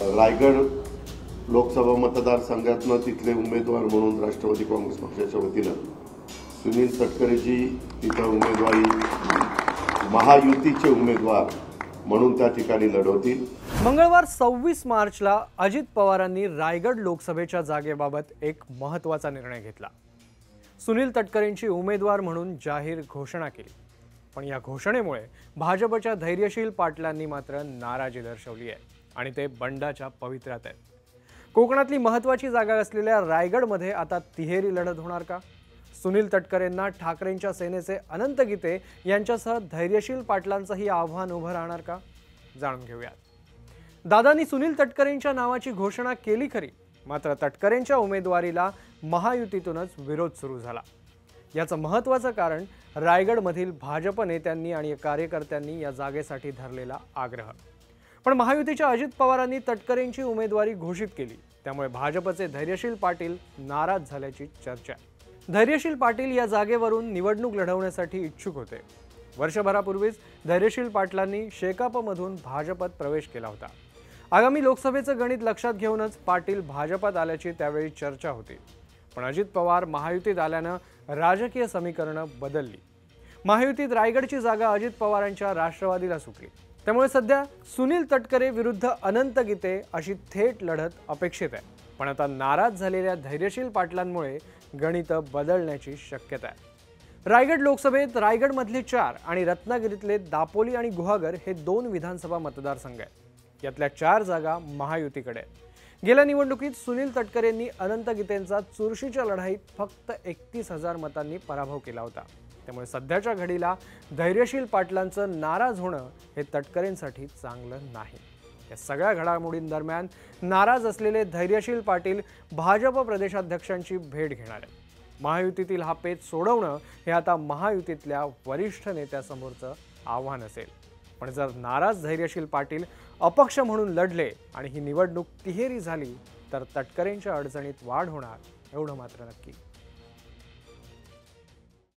रायगड लोकसभा मतदारसंघातनं तिथले उमेदवार म्हणून राष्ट्रवादी काँग्रेस पक्षाच्या वतीनं सुनील तटकरेजी तिथं उमेदवारी महायुतीचे उमेदवार म्हणून त्या ठिकाणी लढवतील. मंगळवार सव्वीस मार्चला अजित पवारांनी रायगड लोकसभेच्या जागेबाबत एक महत्त्वाचा निर्णय घेतला. सुनील तटकरेंची उमेदवार म्हणून जाहीर घोषणा केली. पण या घोषणेमुळे भाजपच्या धैर्यशील पाटलांनी मात्र नाराजी दर्शवली आहे. आणि ते बंडाच्या पवित्र्यात आहेत. कोकणातली महत्त्वाची जागा असलेल्या रायगडमध्ये आता तिहेरी लढत होणार का? सुनील तटकरेंना ठाकरेंच्या सेनेचे अनंत गीते यांच्यासह धैर्यशील पाटलांचंही आव्हान उभं राहणार का? जाणून घेऊयात. दादांनी सुनील तटकरेंच्या नावाची घोषणा केली खरी मात्र तटकरेंच्या उमेदवारीला महायुतीतूनच विरोध सुरू झाला. याचं महत्त्वाचं कारण रायगडमधील भाजप नेत्यांनी आणि कार्यकर्त्यांनी या जागेसाठी धरलेला आग्रह. पण महायुतीच्या अजित पवारांनी तटकरेंची उमेदवारी घोषित केली. त्यामुळे भाजपचे धैर्यशील पाटील नाराज झाल्याची चर्चा. आहे धैर्यशील पाटील या जागेवरून निवडणूक लढवण्यासाठी इच्छुक होते. वर्षभरापूर्वीच धैर्यशील पाटलांनी शेकापमधून भाजपात प्रवेश केला होता. आगामी लोकसभेचं गणित लक्षात घेऊनच पाटील भाजपात आल्याची त्यावेळी चर्चा होती. पण अजित पवार महायुतीत आल्यानं राजकीय समीकरणं बदलली. महायुतीत रायगडची जागा अजित पवारांच्या राष्ट्रवादीला सुटली. त्यामुळे सध्या सुनील तटकरे विरुद्ध अनंत गीते अशी थेट लढत अपेक्षित आहे. पण आता नाराज झालेल्या धैर्यशील पाटलांमुळे गणितं बदलण्याची शक्यता आहे. रायगड लोकसभेत रायगडमधले चार आणि रत्नागिरीतले दापोली आणि गुहागर हे दोन विधानसभा मतदारसंघ आहेत. यातल्या चार जागा महायुतीकडे आहेत. गेल्या निवडणुकीत सुनील तटकरेंनी अनंत गीतेंचा चुरशीच्या लढाईत फक्त एकतीस हजार मतांनी पराभव केला होता. त्यामुळे सध्याच्या घडीला धैर्यशील पाटलांचं नाराज होणं हे तटकरेंसाठी चांगलं नाही. या सगळ्या घडामोडींदरम्यान नाराज असलेले धैर्यशील पाटील भाजप प्रदेशाध्यक्षांची भेट घेणार आहेत. महायुतीतील हा पेच सोडवणं हे आता महायुतीतल्या वरिष्ठ नेत्यासमोरचं आव्हान असेल. पण जर नाराज धैर्यशील पाटील अपक्ष म्हणून लढले आणि ही निवडणूक तिहेरी झाली तर तटकरेंच्या अडचणीत वाढ होणार एवढं मात्र नक्की.